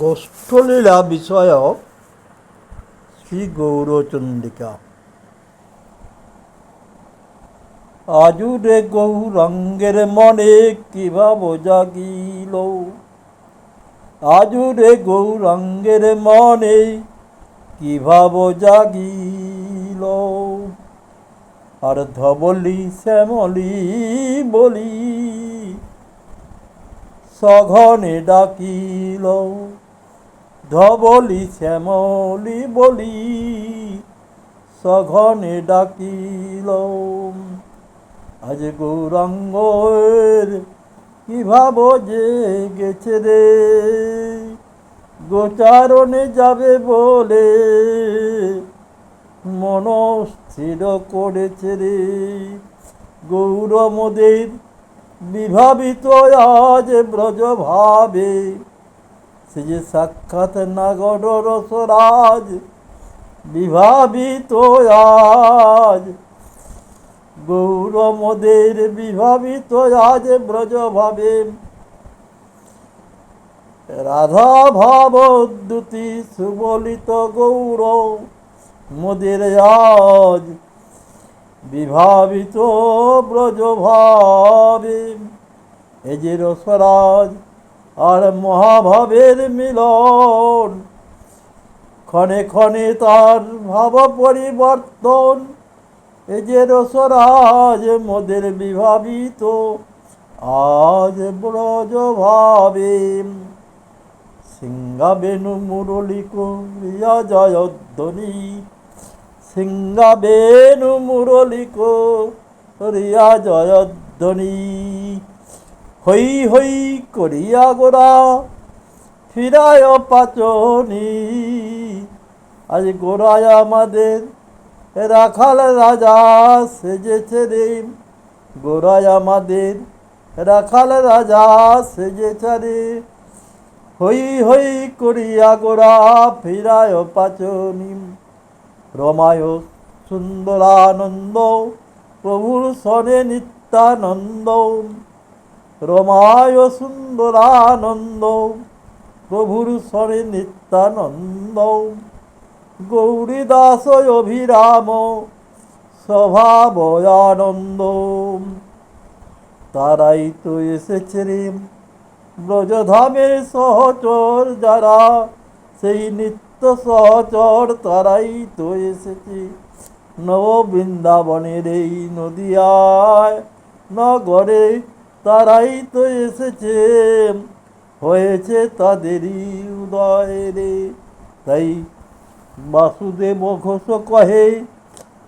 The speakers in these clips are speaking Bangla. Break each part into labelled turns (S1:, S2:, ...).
S1: গোষ্ঠলীলা বিষয়ক শ্রী গৌরচন্দ্রিকা আজুরে গৌরঙ্গের মনে কি ভাব জাগিল আজুরে গৌরঙ্গের মনে কি ভাব জাগিল আর ধবলি শ্যামলি বলি সঘনে ডাকিল, ধবলি শ্যামলি বলি, সঘনে ডাকিল। আজ গৌরাঙ্গের কি ভাব যে গেছে রে? গোচারণে যাবে বলে মন স্থির করেছে রে। গৌরমদের বিভাবিত আজ ব্রজ ভাবে সে যে সাক্ষাৎ নাগর রসরাজ বিভাবিত আজ। গৌরমদের বিভাবিত আজ ব্রজ ভাবে রাধা ভাব দ্যুতি সুবলিত গৌর মোদের আজ বিভাবিত ব্রজ ভাবে। এ যে রসরাজ আর মহাভাবের মিলন, ক্ষণে ক্ষণে তার ভাব পরিবর্তন। এ যে রসরাজ মোদের বিভাবিত, আজ ব্রজ ভাবে। সিংহাবেনু মুরলী করিয়া জয়ধ্বনি। সিংহাবেনু মুরলী করিয়া জয়ধ্বনি। হই হই করিয়া গোরা ফিরায় পাচনি। আজ গোড়ায় আমাদের রাখাল রাজা সেজেছে রে। গোড়ায় আমাদের রাখাল রাজা সেজেছে রে। হই হই করিয়া গোড়া ফিরায় পাচনি। রমায় সুন্দরানন্দ, প্রভুর সনে নিত্যানন্দ। রমায় সুন্দরানন্দ, প্রভুর স্বরে নিত্যানন্দ। গৌরীদাস অভিরাম, স্বভাবয়ানন্দ। তারাই তো এসেছে রে ব্রজধামের সহচর যারা, সেই নিত্য সহচর তারাই তো এসেছে। নব বৃন্দাবনের এই নদিয়ায়, নগরে তারাই তো এসেছে। হয়েছে তাদেরই উদয় রে। তাই বাসুদেব ঘোষ কহে,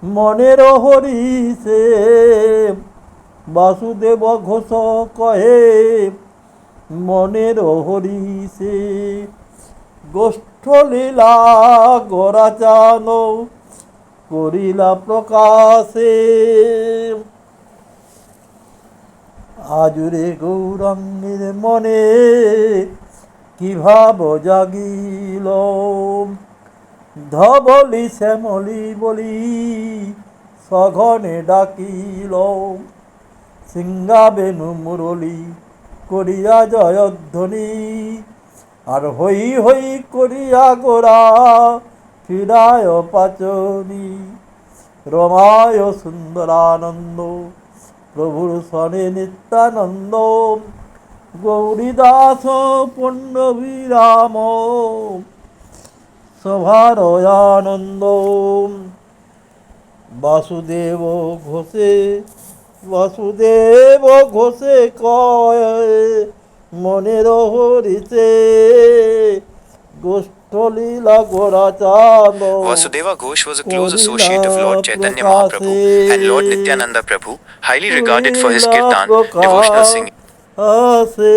S1: মনের হরি সে। বাসুদেব ঘোষ কহে, মনের হরিষে গোষ্ঠলীলা গোরাচান করিলা প্রকাশে। আজুরে গৌরাঙ্গের মনে কি ভাব জাগিল? ধবলি শ্যামলি বলি সঘনে ডাকিল। সিংহাবেনু মুরলি করিয়া জয়ধ্বনি আর হই হই করিয়া গোরা ফিরায় পাচনি। রমায় সুন্দরানন্দ, প্রভুর স্বনে নিত্যানন্দ, গৌরীদাস পণ্ডবিরাম সভারয়ানন্দ। বাসুদেব ঘোষে বাসুদেব ঘোষে কয় মনের হরিতে Gosthalila Gorachand
S2: Vasudeva Ghosh was a close associate of Lord Chaitanya Mahaprabhu and Lord Nityananda Prabhu, highly regarded for his kirtan, devotional singing.
S1: আসে